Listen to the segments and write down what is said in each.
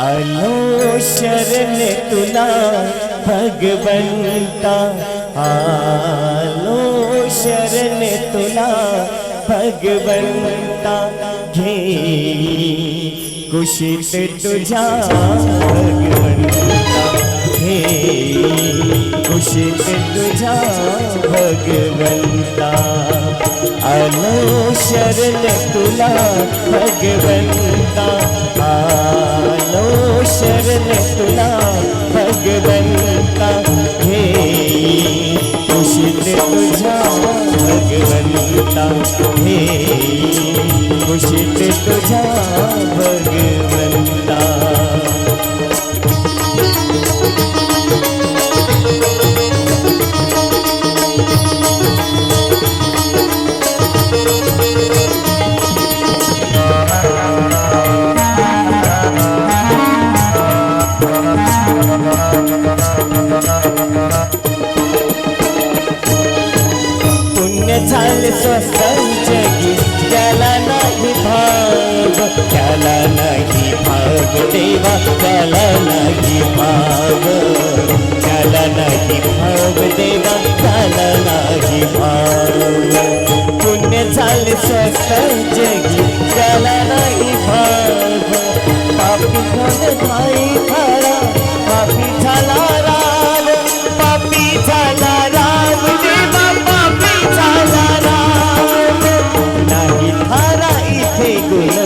आलो शरण तुला भगवंता आलो शरण तुला भगवंता घे कुशित तुझा भगवंता घे कुशित तुझा भगवंता आलो शरण तुला भगवंता कुशीत भगवंता. पुण्य झाले स्वसंजगी त्याला त्याला नाही भाग देवा त्याला नाही भाग त्याला नाही भाग देवा त्याला नाही भाग पुण्य झाले स्वसंजगी त्याला नाही भाग पापी झाले नाही खरा पापी झाला राम पापी झाला राम देवा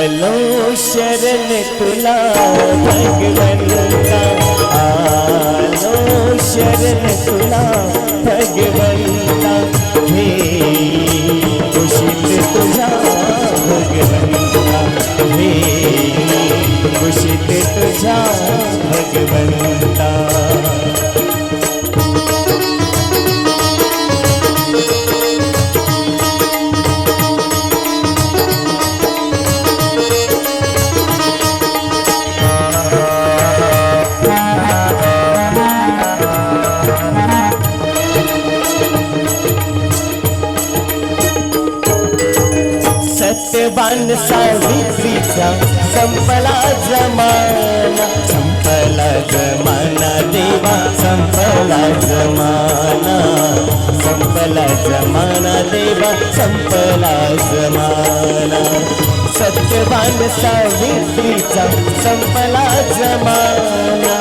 आलो शरण तुला भगवंता. आलो शरण तुला भगवंता. हे खुशीत तुझा भगवंता. हे खुशीत तुझा भगवंता. सत्यवान सावित्रीचा संपला जमाना संपला जमाना देवा संपला जमाना संपला जमाना देवा संपला जमाना. सत्यवान सावित्रीचा संपला जमाना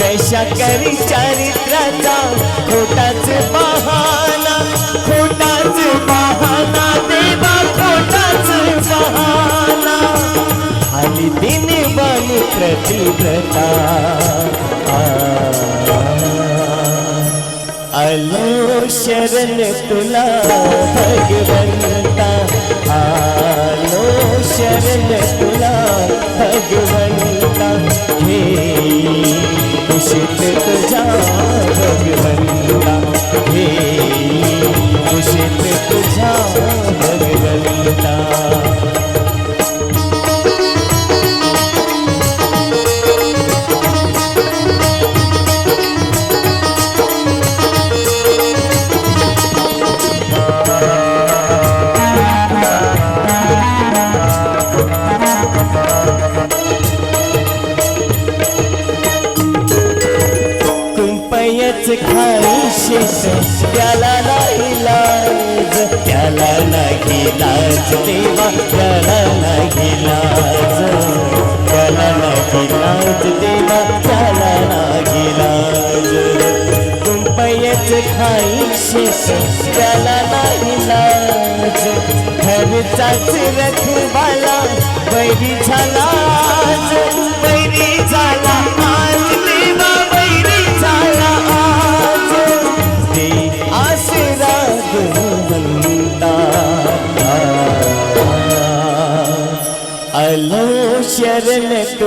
वैशा करी चारित्राचा खोटाच प्रतिव्रता. आलो शरण तुला भगवंता. आलो शरण तुला भगवंता. हे कुशित तुझा भगवंता. हे कुशित तुझा भगवंता. खाई शेत त्याला नाही लाज त्याला नाही लाज देवा त्याला नाही लाज. त्याला नाही लाज देवा त्याला नाही लाज. कुंपयच खाई शेत त्याला नाही लाज. घरचाच रखवाला बैरी झाला बैरी झाला आज देवा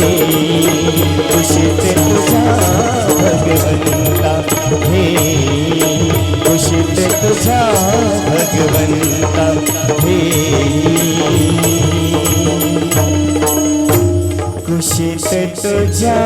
हे तुझा भगवंता हे कुशित तुझा भगवंता हे कुशित तुझ्या